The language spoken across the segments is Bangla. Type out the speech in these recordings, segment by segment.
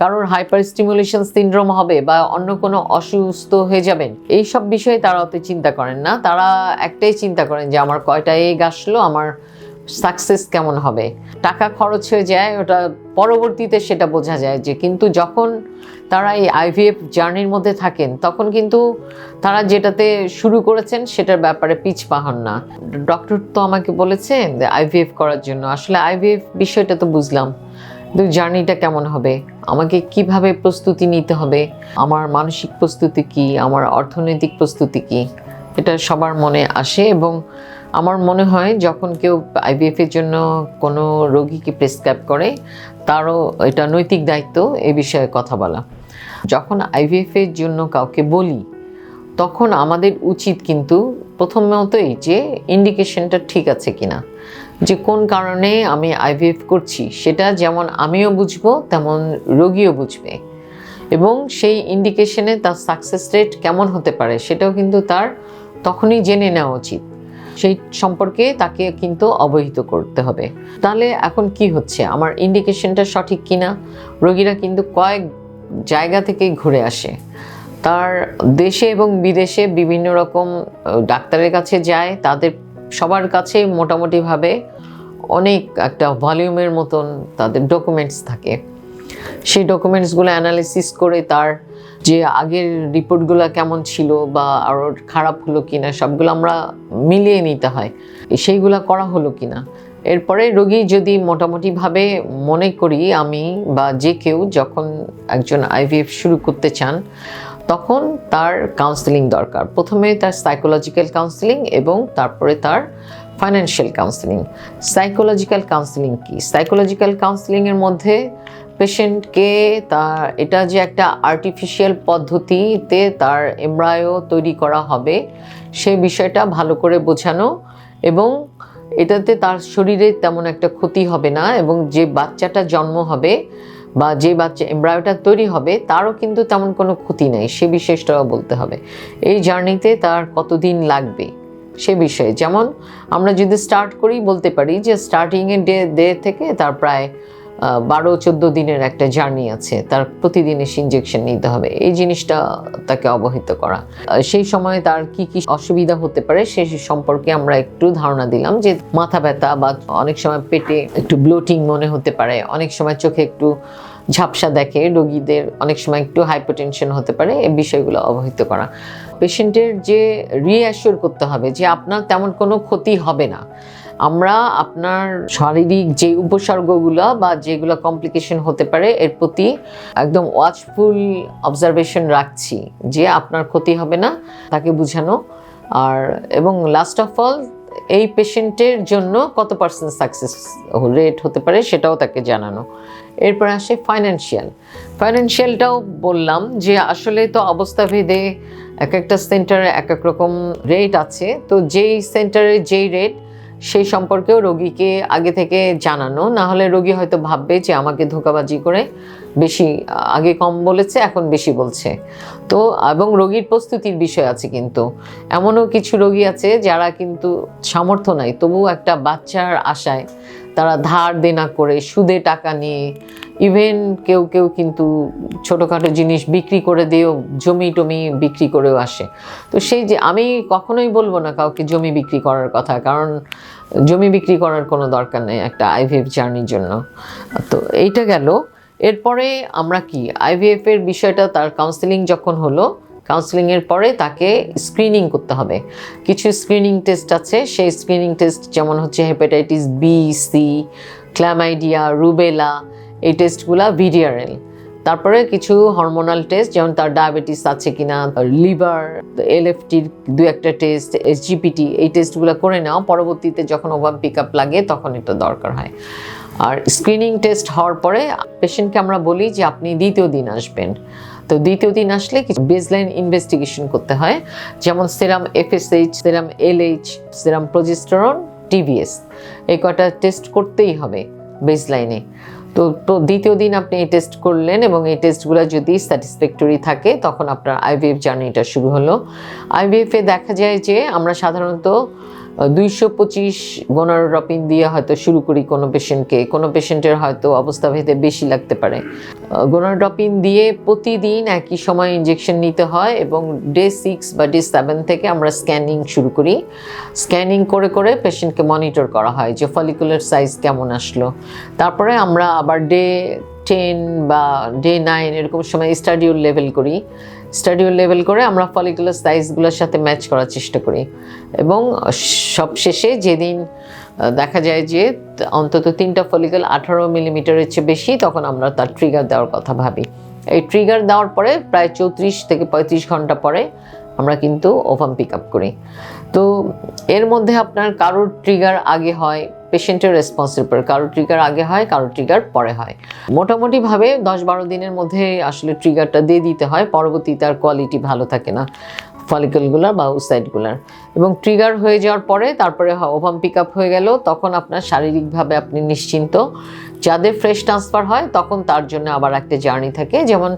কারোর হাইপার স্টিমুলেশন সিন্ড্রোম হবে বা অন্য কোনো অসুস্থ হয়ে যাবেন, এই সব বিষয়ে তারা অত চিন্তা করেন না। তারা একটাই চিন্তা করেন যে, আমার কয়টা এগ আসলো? আমার সাকসেস কেমন হবে? টাকা খরচ হয়ে যায়, ওটা পরবর্তীতে সেটা বোঝা যায় যে, কিন্তু যখন তারা এই আইভিএফ জার্নির মধ্যে থাকেন, তখন কিন্তু তারা যেটাতে শুরু করেছেন সেটার ব্যাপারে পিছ পাহন না। ডক্টর তো আমাকে বলেছেন আইভিএফ করার জন্য। আসলে আইভিএফ বিষয়টা তো বুঝলাম। জার্নিটা কেমন হবে? আমাকে কীভাবে প্রস্তুতি নিতে হবে? আমার মানসিক প্রস্তুতি কি? আমার অর্থনৈতিক প্রস্তুতি কি? এটা সবার মনে আসে এবং আমার মনে হয় যখন কেউ আইভিএফ এর জন্য কোনো রোগীকে প্রেসক্রাইব করে, তারও এটা নৈতিক দায়িত্ব এ বিষয়ে কথা বলা। যখন আইভিএফ এর জন্য কাউকে বলি, তখন আমাদের উচিত কিন্তু প্রথমতই যে ইন্ডিকেশনটা ঠিক আছে কিনা। যে কোন কারণে আমি আইভিএফ করছি, সেটা যেমন আমিও বুঝব, তেমন রোগীও বুঝবে। এবং সেই ইন্ডিকেশনে তার সাকসেস রেট কেমন হতে পারে, সেটাও কিন্তু তার তখনই জেনে নেওয়া উচিত। সেই সম্পর্কে তাকে কিন্তু অবহিত করতে হবে। তাহলে এখন কি হচ্ছে? আমার ইন্ডিকেশনটা সঠিক কিনা? রোগীরা কিন্তু কয়েক জায়গা থেকেই ঘুরে আসে। তার দেশে এবং বিদেশে বিভিন্ন রকম ডাক্তারের কাছে যায়, তাদের সবার কাছে মোটামুটিভাবে অনেক একটা ভলিউমের মতন তাদের ডকুমেন্টস থাকে। সেই ডকুমেন্টসগুলো অ্যানালিসিস করে তার যে আগের রিপোর্টগুলো কেমন ছিল বা আরও খারাপ হলো কি না সবগুলো আমরা মিলিয়ে নিতে হয়। সেইগুলো করা হলো কিনা। এরপরে রোগী যদি মোটামুটিভাবে মনে করি আমি বা যে কেউ যখন একজন আইভিএফ শুরু করতে চান তখন তার কাউন্সেলিং দরকার। প্রথমে তার সাইকোলজিক্যাল কাউন্সেলিং এবং তারপরে তার ফাইন্যান্সিয়াল কাউন্সেলিং সাইকোলজিক্যাল কাউন্সেলিং কি? সাইকোলজিক্যাল কাউন্সেলিংয়ের মধ্যে পেশেন্টকে তার এটা যে একটা আর্টিফিশিয়াল পদ্ধতিতে তার এমব্রায়ো তৈরি করা হবে, সেই বিষয়টা ভালো করে বোঝানো এবং এটাতে তার শরীরে তেমন একটা ক্ষতি হবে না এবং যে বাচ্চাটা জন্ম হবে বা যে বাচ্চা এমব্রায়োটা তৈরি হবে, তারও কিন্তু তেমন কোনো ক্ষতি নেই। সে বিশেষটাও বলতে হবে। এই জার্নিতে তার কতদিন লাগবে সে বিষয়ে? যেমন আমরা যদি স্টার্ট করি বলতে পারি যে স্টার্টিংয়ের ডে ডে থেকে তার প্রায় বারো চোদ্দ দিনের একটা জার্নি আছে, তার প্রতিদিন এসে ইঞ্জেকশন নিতে হবে। এই জিনিসটা তাকে অবহিত করা। সেই সময় তার কি কি অসুবিধা হতে পারে সে সম্পর্কে আমরা একটু ধারণা দিলাম যে মাথা ব্যথা বা অনেক সময় পেটে একটু ব্লোটিং মনে হতে পারে, অনেক সময় চোখে একটু ঝাপসা দেখে, রোগীদের অনেক সময় একটু হাইপারটেনশন হতে পারে এই বিষয়গুলো অবহিত করা। পেশেন্টের যে রিঅ্যাসিওর করতে হবে যে আপনার তেমন কোনো ক্ষতি হবে না। আমরা আপনার শারীরিক যে উপসর্গগুলো বা যেগুলো কমপ্লিকেশন হতে পারে, এর প্রতি একদম ওয়াচফুল অবজারভেশন রাখছি যে আপনার ক্ষতি হবে না, তাকে বোঝানো। আর, এবং লাস্ট অফ অল এই পেশেন্টের জন্য কত পার্সেন্ট সাকসেস রেট হতে পারে সেটাও তাকে জানানো। এরপর আসে ফাইন্যান্সিয়াল ফাইন্যান্সিয়ালটাও বললাম যে আসলে তো অবস্থা ভেদে এক একটা সেন্টারে এক এক রকম রেট আছে। তো যেই সেন্টারে যেই রেট সেই সম্পর্কেও রোগীকে আগে থেকে জানানো। না হলে রোগী হয়তো ভাববে যে আমাকে ধোকাবাজি করে বেশি, আগে কম বলেছে, এখন বেশি বলছে। তো, এবং রোগীর প্রস্তুতির বিষয় আছে কিন্তু। এমনও কিছু রোগী আছে যারা কিন্তু সামর্থ্য নাই তবু একটা বাচ্চার আশায় তারা ধার দেনা করে, সুদে টাকা নিয়ে ইভেন কেউ কেউ কিন্তু ছোটোখাটো জিনিস বিক্রি করে দিয়েও জমি টমি বিক্রি করেও আসে। তো সেই যে আমি কখনোই বলব না কাউকে জমি বিক্রি করার কথা, কারণ জমি বিক্রি করার কোনো দরকার নেই একটা আইভিএফ জার্নির জন্য। তো এইটা গেল। এরপরে আমরা কি? আইভিএফ এর বিষয়টা তার কাউন্সেলিং যখন হলো কাউন্সেলিংয়ের পরে তাকে স্ক্রিনিং করতে হবে। কিছু স্ক্রিনিং টেস্ট আছে, সেই স্ক্রিনিং টেস্ট যেমন হচ্ছে hepatitis B C chlamydia rubella এই টেস্টগুলা ভিডিআরএল তারপরে কিছু হরমোনাল টেস্ট যেমন তার ডায়াবেটিস আছে কিনা লিভার এলএফটির দু একটা টেস্ট এসজিপিটি এই টেস্টগুলো করে নেওয়া। পরবর্তীতে যখন ওভার পিক আপ লাগে তখন এটা দরকার হয়। আর স্ক্রিনিং টেস্ট হওয়ার পরে পেশেন্টকে আমরা বলি যে আপনি দ্বিতীয় দিন আসবেন। তো দ্বিতীয় দিন আসলে কিছু বেসলাইন ইনভেস্টিগেশন করতে হয়, যেমন serum FSH serum LH serum progesterone TVS এই কটা টেস্ট করতেই হবে বেসলাইনে তো তো দ্বিতীয় দিন আপনি এই টেস্ট করলেন এবং এই টেস্টগুলো যদি স্যাটিসফ্যাক্টরি থাকে, তখন আপনার আইভিএফ জার্নিটা শুরু হলো। আইভিএফে দেখা যায় যে আমরা সাধারণত দুইশো পঁচিশ গোনারোড্রপিন দিয়ে হয়তো শুরু করি কোনো পেশেন্টকে। কোনো পেশেন্টের হয়তো অবস্থা ভেদে বেশি লাগতে পারে। গোনারোড্রপিন দিয়ে প্রতিদিন একই সময় ইঞ্জেকশন নিতে হয় এবং ডে সিক্স বা ডে সেভেন থেকে আমরা স্ক্যানিং শুরু করি। স্ক্যানিং করে করে পেশেন্টকে মনিটর করা হয় যে ফলিকুলার সাইজ কেমন আসলো। তারপরে আমরা আবার ডে টেন বা ডে নাইন এরকম সময় স্টাডিওর লেভেল করি। স্টাডিওর লেভেল করে আমরা ফলিকুলার সাইজগুলোর সাথে ম্যাচ করার চেষ্টা করি। এবং সবশেষে যেদিন দেখা যায় যে অন্তত তিনটা ফলিকল আঠারো মিলিমিটারের চেয়ে বেশি, তখন আমরা তার ট্রিগার দেওয়ার কথা ভাবি। এই ট্রিগার দেওয়ার পরে প্রায় চৌত্রিশ থেকে পঁয়ত্রিশ ঘণ্টা পরে আমরা কিন্তু ওভাম পিক আপ করি। তো এর মধ্যে আপনার কারোর ট্রিগার আগে হয় পেশেন্টের রেসপন্সের উপর। কারোর ট্রিগার আগে হয়, কারোর ট্রিগার পরে হয়। মোটামুটিভাবে দশ বারো দিনের মধ্যে আসলে ট্রিগারটা দিয়ে দিতে হয়, পরবর্তীতে আর কোয়ালিটি ভালো থাকে না। ফলিকলগুলার বা ওসাইডগুলার এবং ট্রিগার হয়ে যাওয়ার পরে তারপরে ওভাম পিক আপ হয়ে গেল, তখন আপনার শারীরিকভাবে আপনি নিশ্চিন্ত। যাদের ফ্রেশ ট্রান্সফার হয়, তখন তার জন্য আবার একটা জার্নি থাকে। যেমন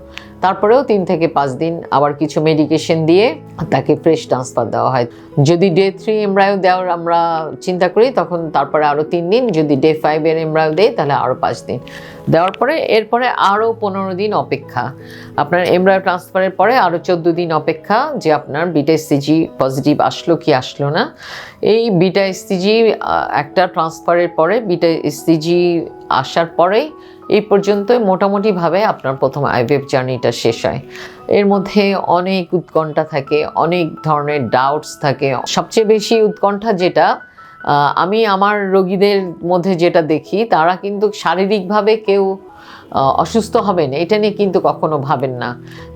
তারপরেও তিন থেকে পাঁচ দিন আবার কিছু মেডিকেশন দিয়ে তাকে ফ্রেশ ট্রান্সফার দেওয়া হয়। যদি ডে থ্রি এমব্রায়ো দেওয়ার আমরা চিন্তা করি, তখন তারপরে আরও তিন দিন। যদি ডে ফাইভের এমব্রায়ো দেয় তাহলে আরও পাঁচ দিন। দেওয়ার পরে এরপরে আরও পনেরো দিন অপেক্ষা। আপনার এমব্রায়ো ট্রান্সফারের পরে আরও চোদ্দ দিন অপেক্ষা যে আপনার বিটা এসসিজি পজিটিভ আসলো কি আসলো না। এই বিটা এসসিজি একটা ট্রান্সফারের পরে বিটা এসসিজি আসার পরেই এই পর্যন্তই মোটামুটিভাবে আপনার প্রথম আইভিএফ জার্নিটা শেষ হয়। এর মধ্যে অনেক উৎকণ্ঠা থাকে, অনেক ধরনের ডাউটস থাকে। সবচেয়ে বেশি উৎকণ্ঠা যেটা আমি আমার রোগীদের মধ্যে যেটা দেখি, তারা কিন্তু শারীরিকভাবে কেউ অসুস্থ হবেন, এটা নিয়ে কিন্তু কখনো ভাবেন না।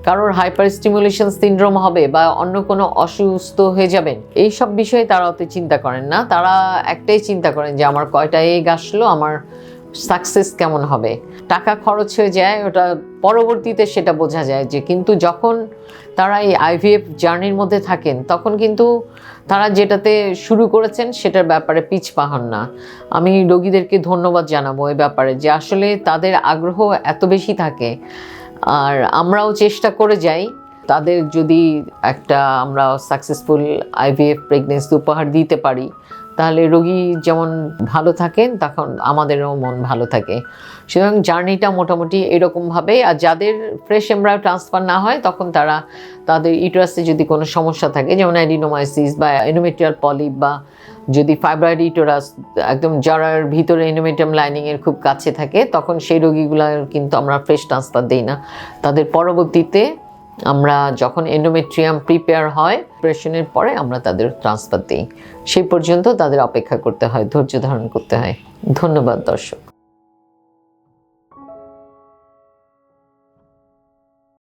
কারোর হাইপার স্টিমুলেশন সিন্ড্রোম হবে বা অন্য কোনো অসুস্থ হয়ে যাবেন, এই সব বিষয়ে তারা অত চিন্তা করেন না। তারা একটাই চিন্তা করেন যে, আমার কয়টা এগ আসলো আমার সাকসেস কেমন হবে? টাকা খরচ হয়ে যায়, ওটা পরবর্তীতে সেটা বোঝা যায় যে কিন্তু যখন তারা এই আইভিএফ জার্নির মধ্যে থাকেন, তখন কিন্তু তারা যেটাতে শুরু করেছেন সেটার ব্যাপারে পিছ পাহন না। আমি রোগীদেরকে ধন্যবাদ জানাব এই ব্যাপারে যে আসলে তাদের আগ্রহ এত বেশি থাকে। আর আমরাও চেষ্টা করে যাই, তাদের যদি একটা আমরা সাকসেসফুল আইভিএফ প্রেগনেন্সি উপহার দিতে পারি তাহলে রোগী যেমন ভালো থাকেন, তখন আমাদেরও মন ভালো থাকে। সুতরাং জার্নিটা মোটামুটি এরকমভাবে আর যাদের ফ্রেশ এমব্রায়ো ট্রান্সফার না হয়, তখন তারা তাদের ইউটারাসে যদি কোনো সমস্যা থাকে, যেমন অ্যাডিনোমাইসিস বা এনোমেট্রিয়াল পলিপ বা যদি ফাইব্রয়েড ইউটোরাস একদম জরার ভিতরে এনোমেটিয়াম লাইনিংয়ের খুব কাছে থাকে, তখন সেই রোগীগুলোর কিন্তু আমরা ফ্রেশ ট্রান্সফার দিই না। তাদের পরবর্তীতে আমরা যখন এন্ডোমেট্রিয়াম প্রিপেয়ার হয় অপারেশনের পরে আমরা তাদের ট্রান্সফার দিই। সেই পর্যন্ত তাদের অপেক্ষা করতে হয়, ধৈর্য ধারণ করতে হয়। ধন্যবাদ, দর্শক।